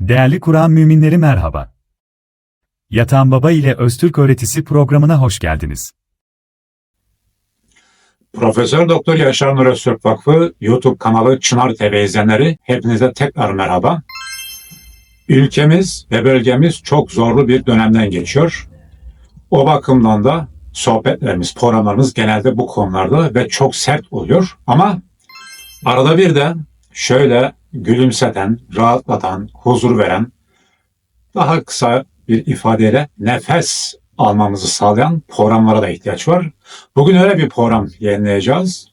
Değerli Kur'an müminleri merhaba. Yatan Baba ile Öztürk Öğretisi programına hoş geldiniz. Profesör Doktor Yaşar Nur Öztürk Vakfı YouTube kanalı Çınar TV izleyenleri hepinize tekrar merhaba. Ülkemiz ve bölgemiz çok zorlu bir dönemden geçiyor. O bakımdan da sohbetlerimiz, programlarımız genelde bu konularda ve çok sert oluyor. Ama arada bir de şöyle gülümseten, rahatlatan, huzur veren, daha kısa bir ifadeyle nefes almamızı sağlayan programlara da ihtiyaç var. Bugün öyle bir program yayınlayacağız.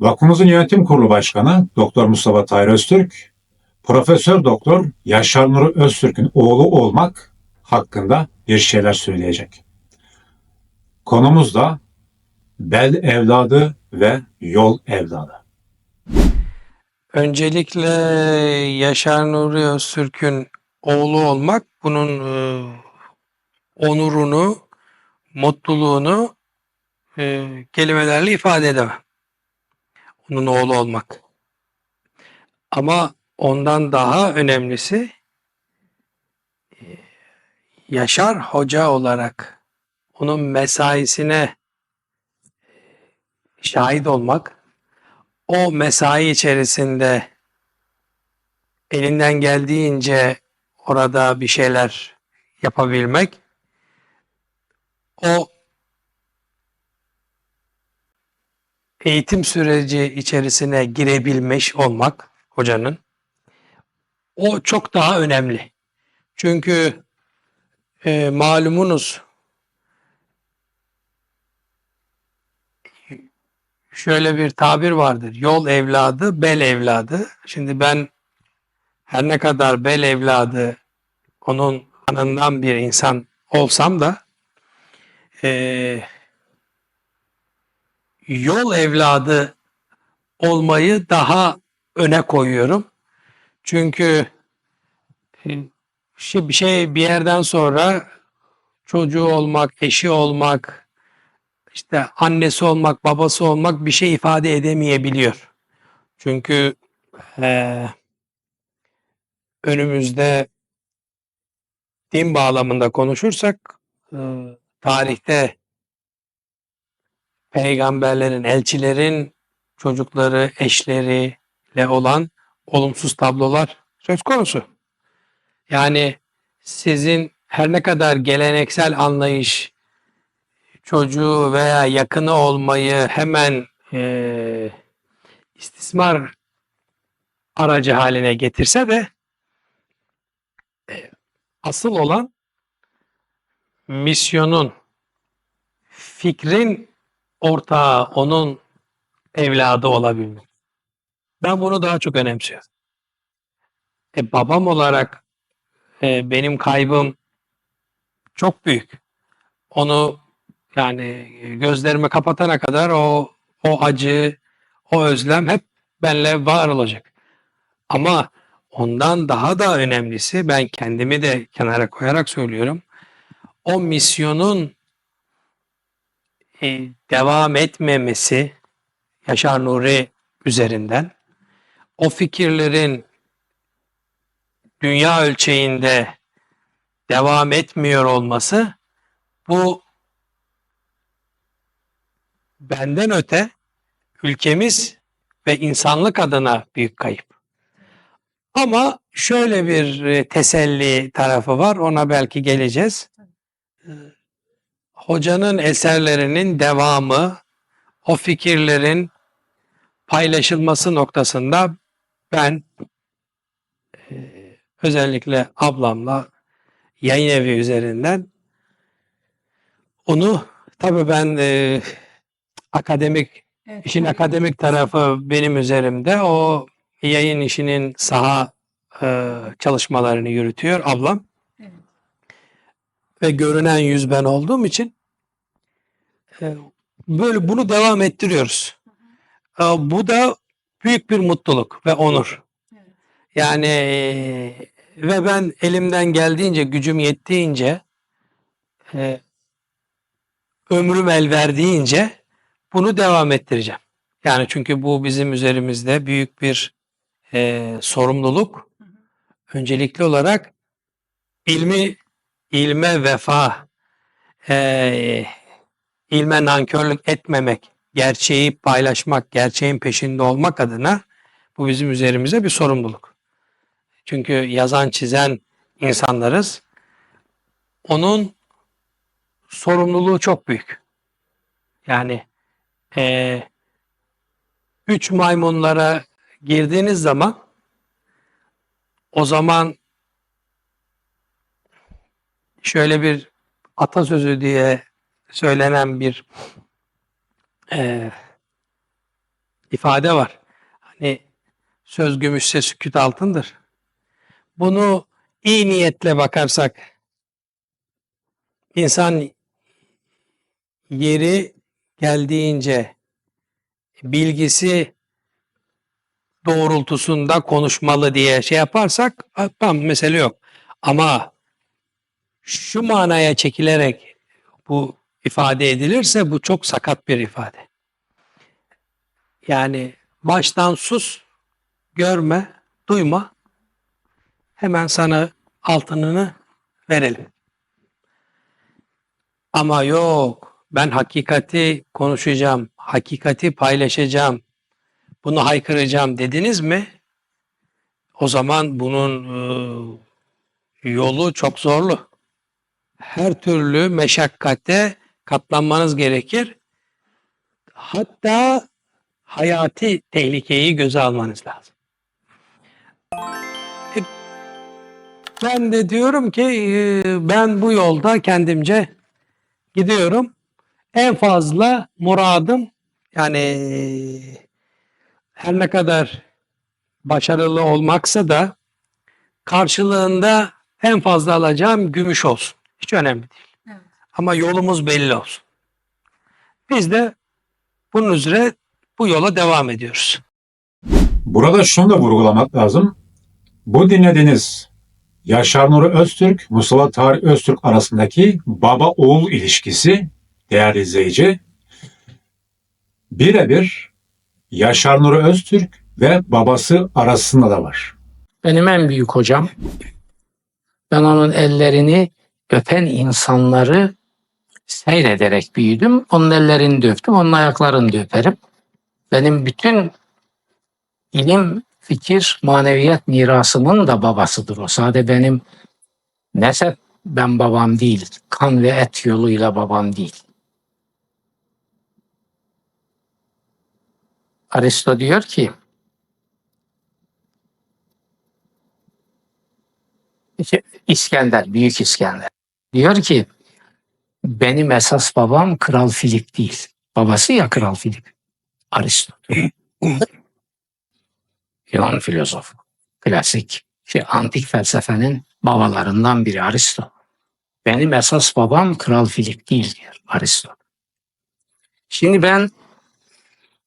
Vakfımızın yönetim kurulu başkanı Doktor Mustafa Tahir Öztürk, Profesör Doktor Yaşar Nuri Öztürk'ün oğlu olmak hakkında bir şeyler söyleyecek. Konumuz da bel evladı ve yol evladı. Öncelikle Yaşar Nuri Öztürk'ün oğlu olmak bunun e, onurunu, mutluluğunu e, kelimelerle ifade edemem. Onun oğlu olmak. Ama ondan daha önemlisi e, Yaşar Hoca olarak onun mesaisine şahit olmak o mesai içerisinde elinden geldiğince orada bir şeyler yapabilmek o eğitim süreci içerisine girebilmiş olmak hocanın o çok daha önemli. Çünkü e, malumunuz şöyle bir tabir vardır. Yol evladı, bel evladı. Şimdi ben her ne kadar bel evladı onun kanından bir insan olsam da eee, yol evladı olmayı daha öne koyuyorum. Çünkü e, bir şey bir yerden sonra çocuğu olmak, eşi olmak, işte annesi olmak, babası olmak bir şey ifade edemeyebiliyor. Çünkü eee, önümüzde din bağlamında konuşursak eee, tarihte peygamberlerin, elçilerin çocukları, eşleriyle olan olumsuz tablolar söz konusu. Yani sizin her ne kadar geleneksel anlayış çocuğu veya yakını olmayı hemen eee, istismar aracı haline getirse de e, asıl olan misyonun, fikrin ortağı, onun evladı olabilmek. Ben bunu daha çok önemsiyorum. E, babam olarak e, benim kaybım çok büyük. Onu yani gözlerimi kapatana kadar o o acı, o özlem hep benle var olacak. Ama ondan daha da önemlisi ben kendimi de kenara koyarak söylüyorum. O misyonun e, devam etmemesi Yaşar Nuri üzerinden o fikirlerin dünya ölçeğinde devam etmiyor olması bu benden öte ülkemiz ve insanlık adına büyük kayıp. Ama şöyle bir e, teselli tarafı var. Ona belki geleceğiz. Ee, Hocanın eserlerinin devamı, o fikirlerin paylaşılması noktasında ben e, özellikle ablamla yayın evi üzerinden onu tabii ben e, akademik Evet, işin tabii. akademik tarafı benim üzerimde. O yayın işinin saha e, çalışmalarını yürütüyor ablam. Evet. Ve görünen yüz ben olduğum için e, böyle bunu devam ettiriyoruz. E, bu da büyük bir mutluluk ve onur. Evet. Yani ve ben elimden geldiğince, gücüm yettiğince, e, ömrüm el verdiğince bunu devam ettireceğim. Yani çünkü bu bizim üzerimizde büyük bir e, sorumluluk öncelikli olarak ilmi ilme vefa, eee, ilme nankörlük etmemek, gerçeği paylaşmak, gerçeğin peşinde olmak adına bu bizim üzerimize bir sorumluluk. Çünkü yazan çizen insanlarız. Onun sorumluluğu çok büyük. Yani eee üç maymunlara girdiğiniz zaman o zaman şöyle bir atasözü diye söylenen bir eee, ifade var. Hani söz gümüşse sükût altındır. Bunu iyi niyetle bakarsak insan yeri geldiğince bilgisi doğrultusunda konuşmalı diye şey yaparsak tamam mesele yok. Ama şu manaya çekilerek bu ifade edilirse bu çok sakat bir ifade. Yani baştan sus, görme, duyma. Hemen sana altınını verelim. Ama yok, ben hakikati konuşacağım, hakikati paylaşacağım, bunu haykıracağım dediniz mi? O zaman bunun e, yolu çok zorlu. Her türlü meşakkate katlanmanız gerekir. Hatta hayati tehlikeyi göze almanız lazım. E, Ben de diyorum ki e, ben bu yolda kendimce gidiyorum. En fazla muradım yani her ne kadar başarılı olmaksa da karşılığında en fazla alacağım gümüş olsun. Hiç önemli değil. Evet. Ama yolumuz belli olsun. Biz de bunun üzere bu yola devam ediyoruz. Burada şunu da vurgulamak lazım. Bu dinlediğiniz Yaşar Nuri Öztürk, Mustafa Tarık Öztürk arasındaki baba-oğul ilişkisi değerli izleyici birebir Yaşar Nuri Öztürk ve babası arasında da var. Benim en büyük hocam. Ben onun ellerini öpen insanları seyrederek büyüdüm. Onun ellerini de öptüm, onun ayaklarını da öperim. Benim bütün ilim, fikir, maneviyat mirasımın da babasıdır o. Sade benim nesep ben babam değil, kan ve et yoluyla babam değil. Aristo diyor ki, İskender, Büyük İskender. Diyor ki benim esas babam Kral Filip değil. Babası ya Kral Filip. Aristo. Yunan filozofu. Klasik. Şey, antik felsefenin babalarından biri Aristo. Benim esas babam Kral Filip değil diyor Aristo. Şimdi ben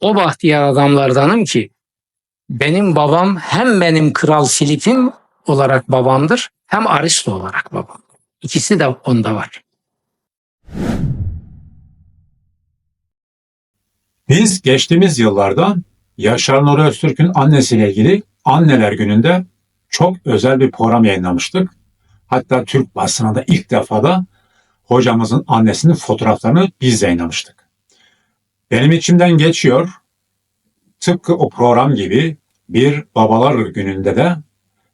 o bahtiyar adamlardanım ki benim babam hem benim Kral Filip'im olarak babamdır hem Aristo olarak babam. İkisi de onda var. Biz geçtiğimiz yıllarda Yaşar Nuri Öztürk'ün annesiyle ilgili Anneler Günü'nde çok özel bir program yayınlamıştık. Hatta Türk basınında ilk defa da hocamızın annesinin fotoğraflarını biz yayınlamıştık. Benim içimden geçiyor. Tıpkı o program gibi bir babalar gününde de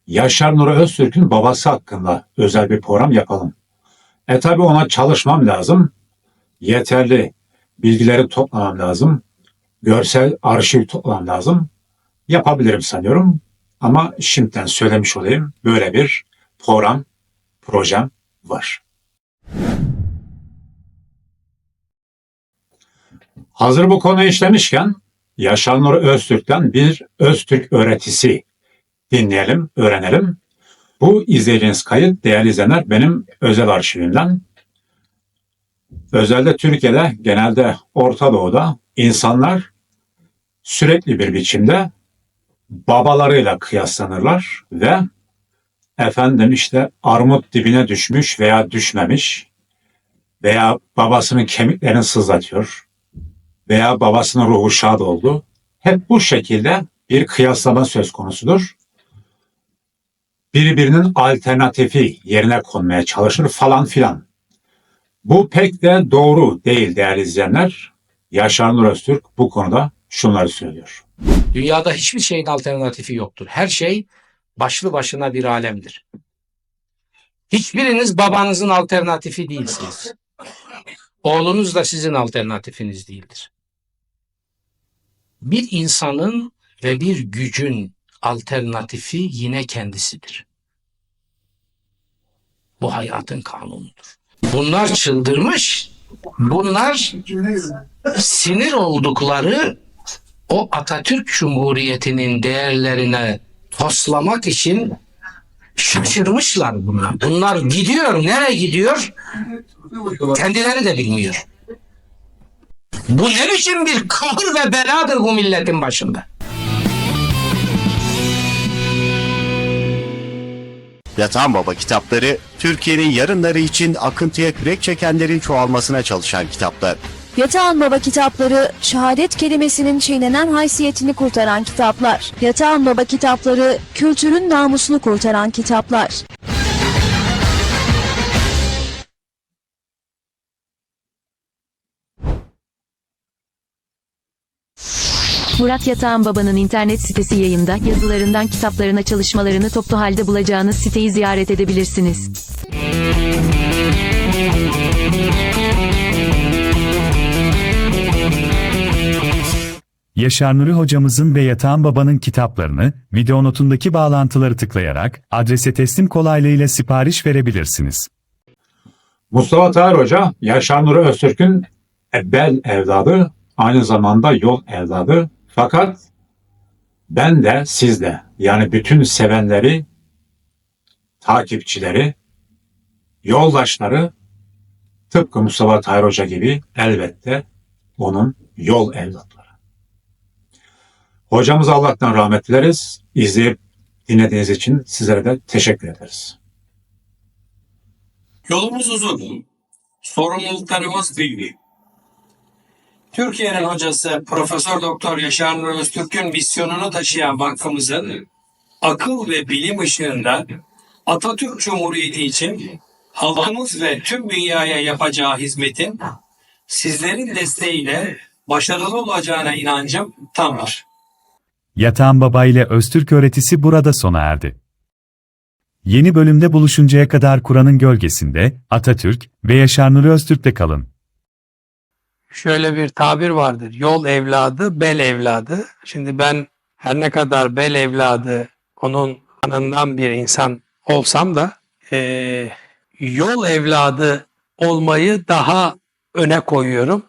Yaşar Nuri Öztürk'ün babası hakkında özel bir program yapalım. E tabi ona çalışmam lazım. Yeterli bilgileri toplamam lazım. Görsel arşiv toplamam lazım. Yapabilirim sanıyorum. Ama şimdiden söylemiş olayım. Böyle bir program, projem var. Hazır bu konuyu işlemişken Yaşar Öztürk'ten bir Öztürk öğretisi dinleyelim, öğrenelim. Bu izleyeceğiniz kayıt değerli izleyenler benim özel arşivimden. Özellikle Türkiye'de genelde Orta Doğu'da insanlar sürekli bir biçimde babalarıyla kıyaslanırlar ve efendim işte armut dibine düşmüş veya düşmemiş veya babasının kemiklerini sızlatıyor veya babasının ruhu şad oldu. Hep bu şekilde bir kıyaslama söz konusudur. birbirinin alternatifi yerine konmaya çalışır falan filan. Bu pek de doğru değil değerli izleyenler. Yaşar Nur Öztürk bu konuda şunları söylüyor. Dünyada hiçbir şeyin alternatifi yoktur. Her şey başlı başına bir alemdir. Hiçbiriniz babanızın alternatifi değilsiniz. Oğlunuz da sizin alternatifiniz değildir. Bir insanın ve bir gücün alternatifi yine kendisidir. Bu hayatın kanunudur. Bunlar çıldırmış. Bunlar sinir oldukları o Atatürk Cumhuriyeti'nin değerlerine toslamak için şaşırmışlar bunlar. Bunlar gidiyor. Nereye gidiyor? Kendileri de bilmiyor. Bu ne biçim bir kahır ve beladır bu milletin başında? Yatan Baba kitapları, Türkiye'nin yarınları için akıntıya kürek çekenlerin çoğalmasına çalışan kitaplar. Yatağan Baba kitapları, şehadet kelimesinin çiğnenen haysiyetini kurtaran kitaplar. Yatağan Baba kitapları, kültürün namusunu kurtaran kitaplar. Murat Yatağan Baba'nın internet sitesi yayında yazılarından kitaplarına çalışmalarını toplu halde bulacağınız siteyi ziyaret edebilirsiniz. Yaşar Nuri hocamızın ve Yatağan Baba'nın kitaplarını video notundaki bağlantıları tıklayarak adrese teslim kolaylığıyla sipariş verebilirsiniz. Mustafa Tahir Hoca, Yaşar Nuri Öztürk'ün bel evladı, aynı zamanda yol evladı. Fakat ben de siz de yani bütün sevenleri, takipçileri, yoldaşları tıpkı Mustafa Tahir Hoca gibi elbette onun yol evlatları. Hocamız Allah'tan rahmet dileriz. İzleyip dinlediğiniz için sizlere de teşekkür ederiz. Yolumuz uzun. Sorumluluklarımız büyük. Türkiye'nin hocası Profesör Doktor Yaşar Nur Öztürk'ün misyonunu taşıyan vakfımızın akıl ve bilim ışığında Atatürk Cumhuriyeti için halkımız ve tüm dünyaya yapacağı hizmetin sizlerin desteğiyle başarılı olacağına inancım tamdır. Yatağan Baba ile Öztürk öğretisi burada sona erdi. Yeni bölümde buluşuncaya kadar Kur'an'ın gölgesinde Atatürk ve Yaşar Nuri Öztürk'te kalın. Şöyle bir tabir vardır. Yol evladı, bel evladı. Şimdi ben her ne kadar bel evladı onun kanından bir insan olsam da eee, yol evladı olmayı daha öne koyuyorum.